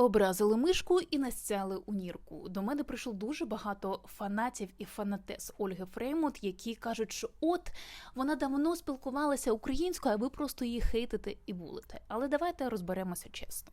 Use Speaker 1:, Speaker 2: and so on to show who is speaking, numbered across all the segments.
Speaker 1: Образили мишку і настяли у нірку. До мене прийшло дуже багато фанатів і фанатес Ольги Фреймут, які кажуть, що от вона давно спілкувалася українською, а ви просто її хейтите і булите. Але давайте розберемося чесно.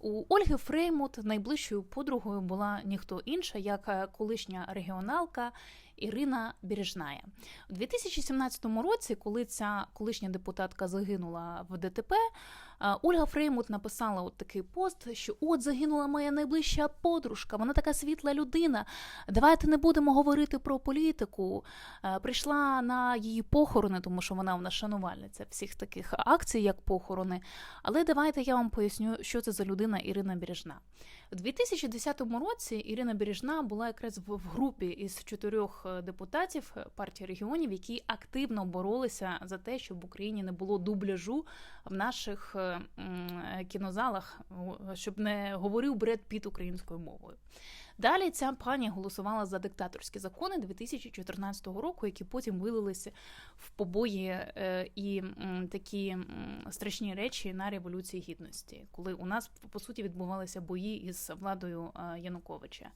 Speaker 1: У Ольги Фреймут найближчою подругою була ніхто інша, як е, колишня регіоналка Ірина Бережная. У 2017 році, коли ця колишня депутатка загинула в ДТП, е, Ольга Фреймут написала от такий пост, що от загинула моя найближча подружка, вона така світла людина. Давайте не будемо говорити про політику. Е, Прийшла на її похорони, тому що вона в нас шанувальниця всіх таких акцій, як похорони. Але давайте я вам поясню, що це за людина Ірина Бережна. У 2010 році Ірина Бережна була якраз в групі із чотирьох е, депутатів партії регіонів, які активно боролися за те, щоб в Україні не було дубляжу в наших е, кінозалах, щоб не говорив Бред Піт українською мовою. Далі ця пані голосувала за диктаторські закони 2014 року, які потім вилилися в побої е, і такі страшні речі на революції гідності, коли у нас по суті відбувалися бої із владою е, Януковича.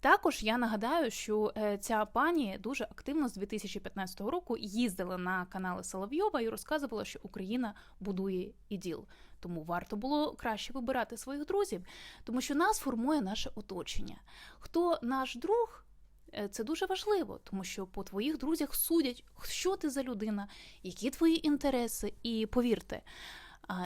Speaker 1: Також я нагадаю, що е, ця пані дуже активно з 2015 року їздила на канали Соловйова і розказувала, що Україна будує іділ. Тому варто було краще вибирати своїх друзів, тому що нас формує наше оточення. Хто наш друг? е, Це дуже важливо, тому що по твоїх друзях судять, що ти за людина, які твої інтереси, і повірте.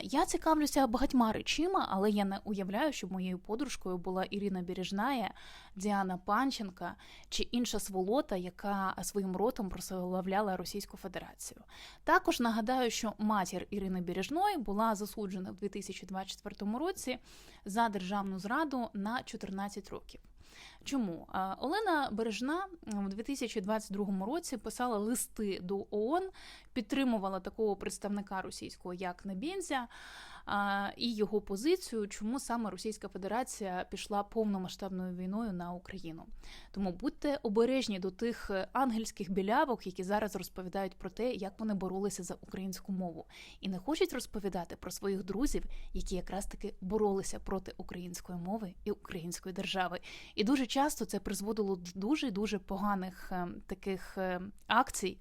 Speaker 1: Я цікавлюся багатьма речима, але я не уявляю, щоб моєю подружкою була Ірина Бережная, Діана Панченка чи інша сволота, яка своїм ротом прославляла Російську Федерацію. Також нагадаю, що матір Ірини Бережної була засуджена в 2024 році за державну зраду на 14 років. Чому? Олена Бережна в у 2022 році писала листи до ООН, підтримувала такого представника російського, як Небензя, а, і його позицію, чому саме Російська Федерація пішла повномасштабною війною на Україну. Тому будьте обережні до тих ангельських білявок, які зараз розповідають про те, як вони боролися за українську мову, і не хочуть розповідати про своїх друзів, які якраз таки боролися проти української мови і української держави. І дуже часто це призводило до дуже дуже поганих е, таких е, акцій.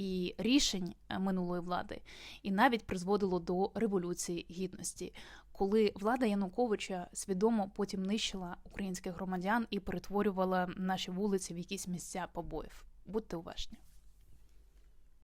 Speaker 1: І рішень е, минулої влади, і навіть призводило до революції гідності, коли влада Януковича свідомо потім нищила українських громадян і перетворювала наші вулиці в якісь місця побоїв. Будьте уважні.